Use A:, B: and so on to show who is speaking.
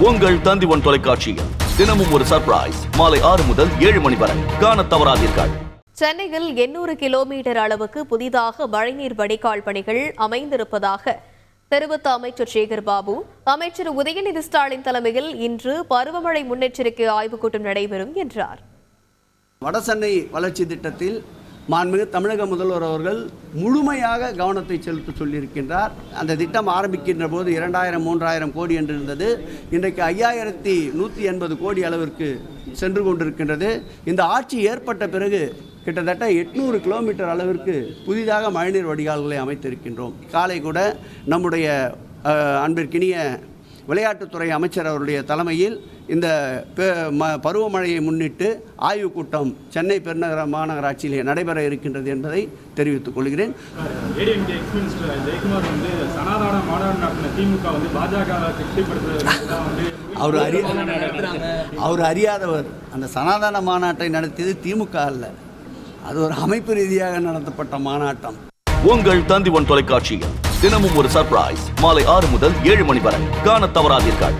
A: உங்கள் தந்திவன் தொலைக்காட்சியில் தினமும் ஒரு சர்ப்ரைஸ் மாலை ஆறு முதல் ஏழு மணி வரை. காணத் தவறாதீர்கள்.
B: சென்னையில் எண்ணூறு கிலோமீட்டர் அளவுக்கு புதிதாக மழைநீர் வடிகால் பணிகள் அமைந்திருப்பதாக தெரிவித்த அமைச்சர் சேகர் பாபு அமைச்சர் உதயநிதி ஸ்டாலின் தலைமையில் இன்று பருவமழை முன்னெச்சரிக்கை ஆய்வுக் கூட்டம் நடைபெறும் என்றார்.
C: வடசென்னை வளர்ச்சி திட்டத்தில் மாண்புமிகு தமிழக முதல்வர் அவர்கள் முழுமையாக கவனத்தை செலுத்த சொல்லியிருக்கின்றார். அந்த திட்டம் ஆரம்பிக்கின்ற போது இரண்டாயிரம் மூன்றாயிரம் கோடி என்று இருந்தது இன்றைக்கு ஐயாயிரத்தி நூற்றி எண்பது கோடி அளவிற்கு சென்று கொண்டிருக்கின்றது. இந்த ஆட்சி ஏற்பட்ட பிறகு கிட்டத்தட்ட எட்நூறு கிலோமீட்டர் அளவிற்கு புதிதாக மழைநீர் வடிகால்களை அமைத்திருக்கின்றோம். காலை கூட நம்முடைய அன்பிற்கினிய விளையாட்டுத்துறை அமைச்சர் அவருடைய தலைமையில் இந்த பெ- ம- பருவமழையை முன்னிட்டு ஆய்வுக் கூட்டம் சென்னை பெருநகர மாநகராட்சியிலே நடைபெற இருக்கின்றது என்பதை தெரிவித்துக் கொள்கிறேன். அவர் அறி அவர் அறியாதவர். அந்த சனாதன மாநாட்டை நடத்தியது திமுக அல்ல. அது ஒரு அமைப்பு ரீதியாக நடத்தப்பட்ட மாநாட்டம்.
A: உங்கள் தந்திவன் தொலைக்காட்சியில். தினமும் ஒரு சர்ப்ரைஸ் மாலை ஆறு முதல் ஏழு மணி வரை. காண தவறாதீர்கள்.